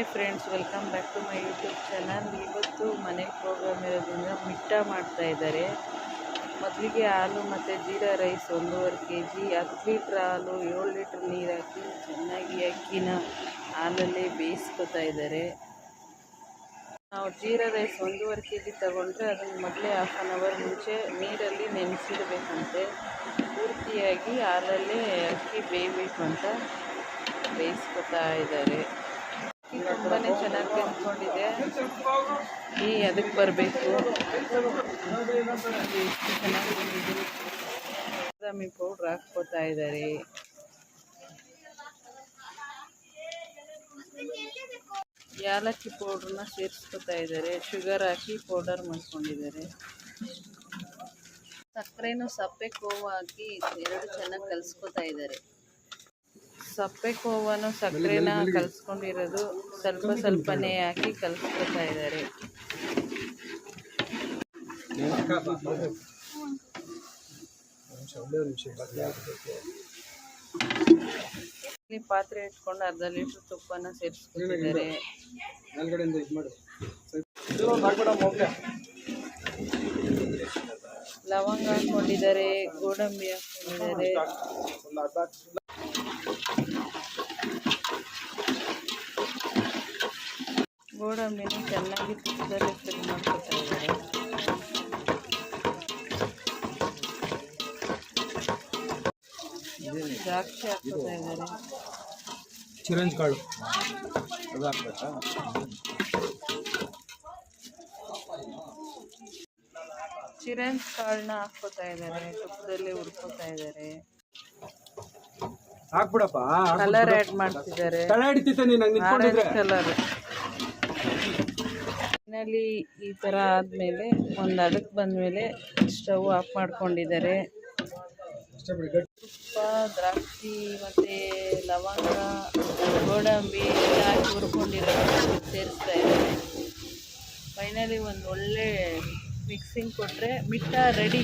Hi friends, welcome back to my YouTube channel. ಇವತ್ತು ಮನೆ program ಇರೋದ್ರಿಂದ ಮಿಟ್ಟ ಮಾಡ್ತಾ ಇದ್ದಾರೆ. ಮೊದಲಿಗೆ ಹಾಲು ಮತ್ತು ಜೀರಾ ರೈಸ್ ಒಂದೂವರೆ ಕೆ ಜಿ ಹತ್ತು ಲೀಟ್ರ್ ಹಾಲು, ಏಳು ಲೀಟ್ರ್ ನೀರು ಹಾಕಿ ಚೆನ್ನಾಗಿ ಅಕ್ಕಿನ ಹಾಲಲ್ಲಿ ಬೇಯಿಸ್ಕೊತಾ ಇದ್ದಾರೆ. ನಾವು ಜೀರಾ ರೈಸ್ ಒಂದೂವರೆ ಕೆ ಜಿ ತಗೊಂಡ್ರೆ ಅದನ್ನು ಮೊದಲೇ ಹಾಫ್ ಆನ್ ಅವರ್ ಮುಂಚೆ ನೀರಲ್ಲಿ ನೆನೆಸಿಡಬೇಕಂತೆ. ಪೂರ್ತಿಯಾಗಿ ಹಾಲಲ್ಲೇ ಅಕ್ಕಿ ಬೇಯಬೇಕು ಅಂತ ಬೇಯಿಸ್ಕೊತಾ ಇದ್ದಾರೆ. ತುಂಬಾ ಚೆನ್ನಾಗಿ ಬೆಂದ್ಕೊಂಡಿದೆ ಈ ಅದಕ್ಕೆ ಬರಬೇಕು. ಚೆನ್ನಾಗಿ ಬಾದಾಮಿ ಪೌಡ್ರ್ ಹಾಕ್ಕೋತಾ ಇದ್ದಾರೆ. ಯಾಲಕ್ಕಿ ಪೌಡ್ರನ್ನ ಸೇರಿಸ್ಕೊತಾ ಇದ್ದಾರೆ. ಶುಗರ್ ಹಾಕಿ ಪೌಡರ್ ಮಾಡ್ಕೊಂಡಿದ್ದಾರೆ. ಸಕ್ಕರೆನೂ ಸಪ್ಪೆ ಕೋವು ಹಾಕಿ ಎರಡು ಚೆನ್ನಾಗಿ ಕಲಿಸ್ಕೊತಾ ಇದ್ದಾರೆ. ಸಪ್ಪೆ ಕೋವನ್ನು ಸಕ್ಕರೆನ ಕಲಿಸ್ಕೊಂಡಿರೋದು ಸ್ವಲ್ಪ ಸ್ವಲ್ಪನೇ ಹಾಕಿ ಕಲಿಸ್ಕೊತಾ ಇದ್ದಾರೆ. ಇಲ್ಲಿ ಪಾತ್ರೆ ಇಟ್ಕೊಂಡು ಅರ್ಧ ಲೀಟರ್ ತುಪ್ಪನ ಸೇರಿಸ್ಕೊತಿದ್ದಾರೆ. ಮಾಡಿ ಲವಂಗ ಹಾಕೊಂಡಿದ್ದಾರೆ ಗೋಡಂಬಿ ಹಾಕೊಂಡಿದ್ದಾರೆ ಗೋಡಂಬಿನ ಚೆನ್ನಾಗಿ ತುಪ್ಪದಲ್ಲಿ ಫ್ರೈ ಮಾಡ್ಕೊತಾ ಇದ್ದಾರೆ ದ್ರಾಕ್ಷಿ ಹಾಕ್ಕೊತಾ ಇದ್ದಾರೆ ಚಿರಂಜ್ ಕಾಳು ಅದು ಹಾಕ್ಬೇಕಾ ಚಿರಂಜ್ ಕಾಳನ್ನ ಹಾಕ್ಕೊತಾ ಇದ್ದಾರೆ ತುಪ್ಪದಲ್ಲಿ ಹುರ್ಕೋತಾ ಇದ್ದಾರೆ ಹಾಕ್ಬಿಡಪ್ಪ ಕಲರ್ ಆ್ಯಡ್ ಮಾಡ್ತಿದ್ದಾರೆ. ತಳ ಹಿಡಿತೈತೆ ನೀನು ಹಂಗೆ ಆರೆಂಜ್ ನಿಂತ್ಕೊಂಡಿದ್ರೆ ಕಲರ್ ಫೈನಲಿ ಈ ಥರ ಆದಮೇಲೆ ಒಂದು ಅಡಕ್ಕೆ ಬಂದಮೇಲೆ ಸ್ಟವ್ ಆಫ್ ಮಾಡ್ಕೊಂಡಿದ್ದಾರೆ. ತುಪ್ಪ ದ್ರಾಕ್ಷಿ ಮತ್ತು ಲವಂಗ ಗೋಡಂಬಿ ಎಲ್ಲ ಹಾಕಿ ಹುರ್ಕೊಂಡಿರೋ ಸೇರಿಸ್ತಾ ಇದ್ದಾರೆ ಫೈನಲಿ ಒಂದು ಒಳ್ಳೆ ಮಿಕ್ಸಿಂಗ್ ಕೊಟ್ಟರೆ ಮಿಟ್ಟ ರೆಡಿ